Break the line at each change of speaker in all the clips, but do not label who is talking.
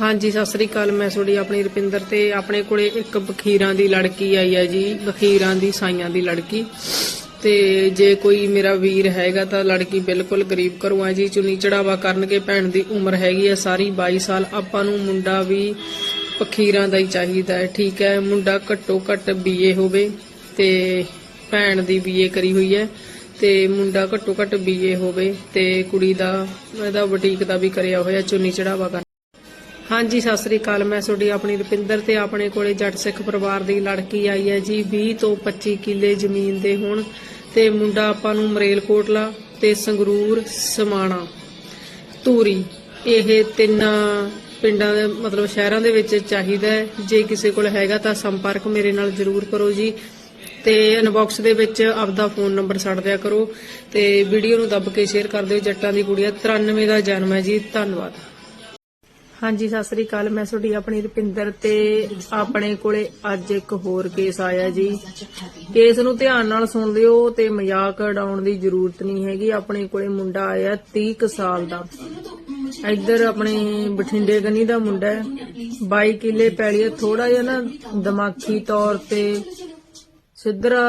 ਹਾਂਜੀ, ਸਤਿ ਸ੍ਰੀ ਅਕਾਲ। ਮੈਂ ਤੁਹਾਡੀ ਆਪਣੀ ਰੁਪਿੰਦਰ ਤੇ ਆਪਣੇ ਕੋਲੇ ਇੱਕ ਬਖੀਰਾਂ ਦੀ ਲੜਕੀ ਆਈ ਹੈ ਜੀ, ਬਖੀਰਾਂ ਦੀ ਸਾਈਆਂ ਦੀ ਲੜਕੀ। ਤੇ ਜੇ ਕੋਈ ਮੇਰਾ ਵੀਰ ਹੈਗਾ ਤਾਂ ਲੜਕੀ ਬਿਲਕੁਲ ਗਰੀਬ ਘਰੋਂ ਆ ਜੀ, ਚੁੰਨੀ ਚੜਾਵਾ ਕਰਨਗੇ, ਭੈਣ ਦੀ ਉਮਰ ਹੈਗੀ ਹੈ ਸਾਰੀ 22 ਸਾਲ। ਆਪਾਂ ਨੂੰ ਮੁੰਡਾ ਵੀ ਬਖੀਰਾਂ ਦਾ ਹੀ ਚਾਹੀਦਾ ਹੈ, ਠੀਕ ਹੈ। ਮੁੰਡਾ ਘੱਟੋ ਘੱਟ ਬੀਏ ਹੋਵੇ ਤੇ ਭੈਣ ਦੀ ਬੀਏ ਕਰੀ ਹੋਈ ਹੈ ਤੇ ਮੁੰਡਾ ਘੱਟੋ ਘੱਟ ਬੀਏ ਹੋਵੇ ਤੇ ਕੁੜੀ ਦਾ, ਇਹਦਾ ਬੁਟੀਕ ਦਾ ਵੀ ਕਰਿਆ ਹੋਇਆ, ਚੁੰਨੀ ਚੜਾਵਾ ਕਰ ਹਾਂਜੀ, ਸਤਿ ਸ੍ਰੀ ਅਕਾਲ। ਮੈਂ ਤੁਹਾਡੀ ਆਪਣੀ ਰੁਪਿੰਦਰ ਤੇ ਆਪਣੇ ਕੋਲੇ ਜੱਟ ਸਿੱਖ ਪਰਿਵਾਰ ਦੀ ਲੜਕੀ ਆਈ ਹੈ ਜੀ 20 ਤੋਂ 25 ਕਿੱਲੇ ਜ਼ਮੀਨ ਦੇ ਹੋਣ ਤੇ ਮੁੰਡਾ ਆਪਾਂ ਨੂੰ ਮਰੇਲਕੋਟਲਾ ਤੇ ਸੰਗਰੂਰ, ਸਮਾਣਾ, ਧੂਰੀ। ਇਹ ਤਿੰਨ ਪਿੰਡਾਂ ਦੇ, ਮਤਲਬ ਸ਼ਹਿਰਾਂ ਦੇ ਵਿੱਚ ਚਾਹੀਦਾ ਹੈ। ਜੇ ਕਿਸੇ ਕੋਲ ਹੈਗਾ ਤਾਂ ਸੰਪਰਕ ਮੇਰੇ ਨਾਲ ਜ਼ਰੂਰ ਕਰੋ ਜੀ। ਤੇ ਇਨਬਾਕਸ ਦੇ ਵਿੱਚ ਆਪਦਾ ਫੋਨ ਨੰਬਰ ਛੱਡ ਦਿਆ ਕਰੋ ਤੇ ਵੀਡੀਓ ਨੂੰ ਦੱਬ ਕੇ ਸ਼ੇਅਰ ਕਰ ਦਿਓ ਜੱਟਾਂ ਦੀ ਕੁੜੀਆ। 93 ਦਾ ਜਨਮ ਹੈ ਜੀ। ਧੰਨਵਾਦ। ਹਾਂਜੀ, ਸਤਿ ਸ੍ਰੀ ਅਕਾਲ। ਮੈਂ ਤੁਹਾਡੀ ਆਪਣੀ ਰੁਪਿੰਦਰ ਤੇ ਆਪਣੇ ਕੋਲੇ ਅੱਜ ਇੱਕ ਹੋਰ ਕੇਸ ਆਇਆ ਜੀ। ਕੇਸ ਨੂੰ ਧਿਆਨ ਨਾਲ ਸੁਣ ਲਿਓ ਤੇ ਮਜ਼ਾਕ ਉਡਾਉਣ ਦੀ ਜ਼ਰੂਰਤ ਨਹੀਂ ਹੈਗੀ। ਆਪਣੇ ਕੋਲੇ ਮੁੰਡਾ ਆਇਆ 30 ਸਾਲ ਦਾ। ਇੱਧਰ ਆਪਣੇ ਬਠਿੰਡੇ ਗਨੀ ਦਾ ਮੁੰਡਾ ਹੈ। 22 ਕਿੱਲੇ ਪੈਲੀ ਥੋੜਾ ਜਿਹਾ ਨਾ ਦਿਮਾਗੀ ਤੌਰ ਤੇ ਸਿੱਧਰਾ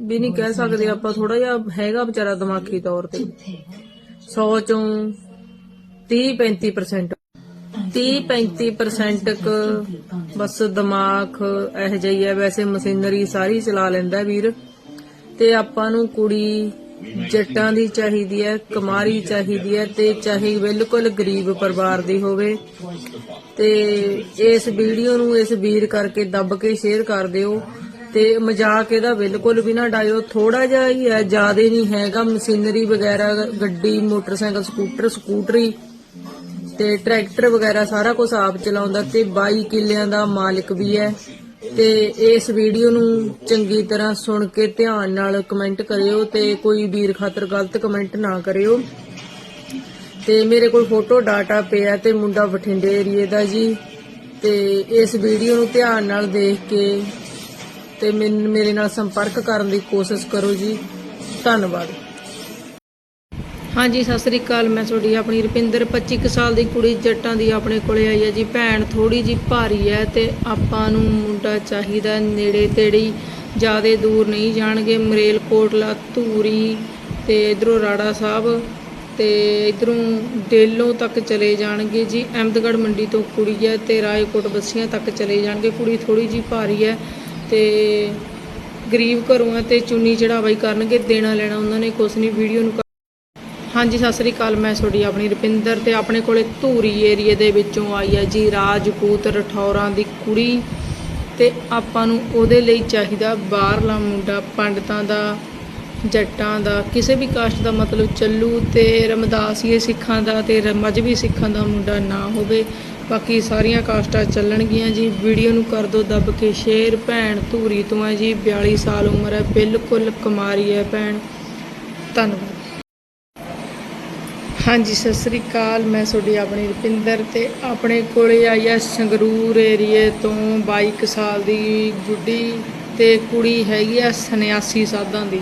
ਵੀ ਨਹੀਂ ਕਹਿ ਸਕਦੇ ਆਪਾਂ। ਥੋੜਾ ਜਿਹਾ ਹੈਗਾ ਵਿਚਾਰਾ ਦਿਮਾਗੀ ਤੌਰ ਤੇ। 100 ਚੋਂ 30 35% 30-35% ਕ ਬਸ ਦਿਮਾਗ ਇਹ ਜਿਹੀ ਹੈ, ਵੈਸੇ ਮਸ਼ੀਨਰੀ ਸਾਰੀ ਚਲਾ ਲੈਂਦਾ ਵੀਰ। ਤੇ ਆਪਾਂ ਨੂੰ ਕੁੜੀ ਜੱਟਾਂ ਦੀ ਚਾਹੀਦੀ ਹੈ, ਕੁਮਾਰੀ ਚਾਹੀਦੀ ਹੈ ਤੇ ਚਾਹੇ ਬਿਲਕੁਲ ਗਰੀਬ ਪਰਿਵਾਰ ਦੀ ਹੋਵੇ। ਤੇ ਇਸ ਵੀਡੀਓ ਨੂੰ ਇਸ ਵੀਰ ਕਰਕੇ ਦੱਬ ਕੇ ਸ਼ੇਅਰ ਕਰ ਦਿਓ। ਤੇ ਮਜ਼ਾਕ ਇਹਦਾ ਬਿਲਕੁਲ ਵੀ ਨਾ ਡਾਇਓ ਥੋੜਾ ਜਿਹਾ ਹੀ ਹੈ, ਜ਼ਿਆਦਾ ਨਹੀਂ ਹੈਗਾ ਮਸ਼ੀਨਰੀ ਵਗੈਰਾ, ਗੱਡੀ, ਮੋਟਰਸਾਈਕਲ, ਸਕੂਟਰ, ਸਕੂਟਰੀ। ਤੇ ਟਰੈਕਟਰ ਵਗੈਰਾ ਸਾਰਾ ਕੁਝ ਆਪ ਚਲਾਉਂਦਾ ਤੇ 22 ਕਿੱਲਿਆਂ ਦਾ ਮਾਲਕ ਵੀ ਹੈ। ਤੇ ਇਸ ਵੀਡੀਓ ਨੂੰ ਚੰਗੀ ਤਰ੍ਹਾਂ ਸੁਣ ਕੇ ਧਿਆਨ ਨਾਲ ਕਮੈਂਟ ਕਰਿਓ ਤੇ ਕੋਈ ਵੀਰ ਖਾਤਰ ਗਲਤ ਕਮੈਂਟ ਨਾ ਕਰਿਓ। ਤੇ ਮੇਰੇ ਕੋਲ ਫੋਟੋ ਡਾਟਾ ਪਿਆ ਤੇ ਮੁੰਡਾ ਬਠਿੰਡੇ ਏਰੀਏ ਦਾ ਜੀ। ਤੇ ਇਸ ਵੀਡੀਓ ਨੂੰ ਧਿਆਨ ਨਾਲ ਦੇਖ ਕੇ ਤੇ ਮੈਨ- ਮੇਰੇ ਨਾਲ ਸੰਪਰਕ ਕਰਨ ਦੀ ਕੋਸ਼ਿਸ਼ ਕਰੋ ਜੀ। ਧੰਨਵਾਦ। ਹਾਂਜੀ, ਸਤਿ ਸ੍ਰੀ ਅਕਾਲ। ਮੈਂ ਤੁਹਾਡੀ ਆਪਣੀ ਰੁਪਿੰਦਰ 25 ਕੁ ਸਾਲ ਦੀ ਕੁੜੀ ਜੱਟਾਂ ਦੀ ਆਪਣੇ ਕੋਲੇ ਆਈ ਹੈ ਜੀ। ਭੈਣ ਥੋੜੀ ਜੀ ਭਾਰੀ ਹੈ ਤੇ ਆਪਾਂ ਨੂੰ ਮੁੰਡਾ ਚਾਹੀਦਾ ਨੇੜੇ ਤੇੜੀ ਜਿਆਦੇ ਦੂਰ ਨਹੀਂ ਜਾਣਗੇ। ਮਰੇਲਕੋਟਲਾ, ਧੂਰੀ ਤੇ ਇਧਰੋਂ ਰਾੜਾ ਸਾਹਿਬ ਤੇ ਇਧਰੋਂ ਡੇਲੋਂ ਤੱਕ ਚਲੇ ਜਾਣਗੇ ਜੀ। ਅਹਿਮਦਗੜ੍ਹ ਮੰਡੀ ਤੋਂ ਕੁੜੀ ਹੈ ਤੇ ਰਾਏਕੋਟ ਬੱਸੀਆਂ ਤੱਕ ਚਲੇ ਜਾਣਗੇ। ਕੁੜੀ ਥੋੜੀ ਜੀ ਭਾਰੀ ਹੈ ਤੇ ਗਰੀਬ ਘਰੋਂ ਹੈ ਤੇ ਚੁੰਨੀ ਚੜਾਵਾਈ ਕਰਨਗੇ। ਦੇਣਾ ਲੈਣਾ ਉਹਨਾਂ ਨੇ ਕੁਛ ਨਹੀਂ। ਵੀਡੀਓ ਨੂੰ ਹਾਂਜੀ, ਸਤਿ ਸ੍ਰੀ ਅਕਾਲ। ਮੈਂ ਤੁਹਾਡੀ ਆਪਣੀ ਰੁਪਿੰਦਰ ਤੇ ਆਪਣੇ ਕੋਲੇ ਧੂਰੀ ਏਰੀਏ ਦੇ ਵਿੱਚੋਂ ਆਈ ਹੈ ਜੀ, ਰਾਜਪੂਤ ਰਠੌਰਾਂ ਦੀ ਕੁੜੀ ਤੇ ਆਪਾਂ ਨੂੰ ਉਹਦੇ ਲਈ ਚਾਹੀਦਾ ਬਾਹਰਲਾ ਮੁੰਡਾ, ਪੰਡਤਾਂ ਦਾ, ਜੱਟਾਂ ਦਾ, ਕਿਸੇ ਵੀ ਕਾਸਟ ਦਾ ਮਤਲਬ ਚੱਲੂ ਤੇ ਰਮਦਾਸੀਏ ਸਿੱਖਾਂ ਦਾ ਤੇ ਮਜਬੀ ਸਿੱਖਾਂ ਦਾ ਮੁੰਡਾ ਨਾ ਹੋਵੇ। ਬਾਕੀ ਸਾਰੀਆਂ ਕਾਸਟਾਂ ਚੱਲਣਗੀਆਂ ਜੀ। ਵੀਡੀਓ ਨੂੰ ਕਰ ਦਿਓ ਦੱਬ ਕੇ ਸ਼ੇਅਰ ਭੈਣ ਧੂਰੀ ਤੋਂ ਹੈ ਜੀ। 42 ਸਾਲ ਉਮਰ ਹੈ, ਬਿਲਕੁਲ ਕੁਮਾਰੀ ਹੈ ਭੈਣ। ਧੰਨਵਾਦ। ਹਾਂਜੀ, ਸਤਿ ਸ੍ਰੀ ਅਕਾਲ। ਮੈਂ ਤੁਹਾਡੀ ਆਪਣੀ ਰੁਪਿੰਦਰ ਤੇ ਆਪਣੇ ਕੋਲੇ ਆਈ ਆ ਸੰਗਰੂਰ ਏਰੀਏ ਤੋਂ 22 ਕੁ ਸਾਲ ਦੀ ਗੁੱਡੀ ਤੇ ਕੁੜੀ ਹੈਗੀ ਆ 89 ਸਾਧਾਂ ਦੀ।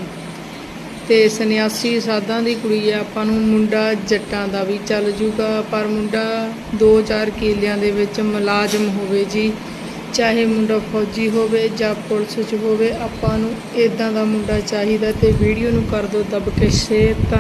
ਤੇ 89 ਸਾਧਾਂ ਦੀ ਕੁੜੀ ਹੈ ਆਪਾਂ ਨੂੰ ਮੁੰਡਾ ਜੱਟਾਂ ਦਾ ਵੀ ਚੱਲ ਜੂਗਾ, ਪਰ ਮੁੰਡਾ 2-4 ਕਿਲਿਆਂ ਦੇ ਵਿੱਚ ਮੁਲਾਜ਼ਮ ਹੋਵੇ ਜੀ। ਚਾਹੇ ਮੁੰਡਾ ਫੌਜੀ ਹੋਵੇ ਜਾਂ ਪੁਲਿਸ 'ਚ ਹੋਵੇ, ਆਪਾਂ ਨੂੰ ਇਦਾਂ ਦਾ ਮੁੰਡਾ ਚਾਹੀਦਾ ਤੇ ਵੀਡੀਓ ਨੂੰ ਕਰ ਦਿਓ ਦੱਬ ਕੇ ਸ਼ੇਅਰ ਤਾਂ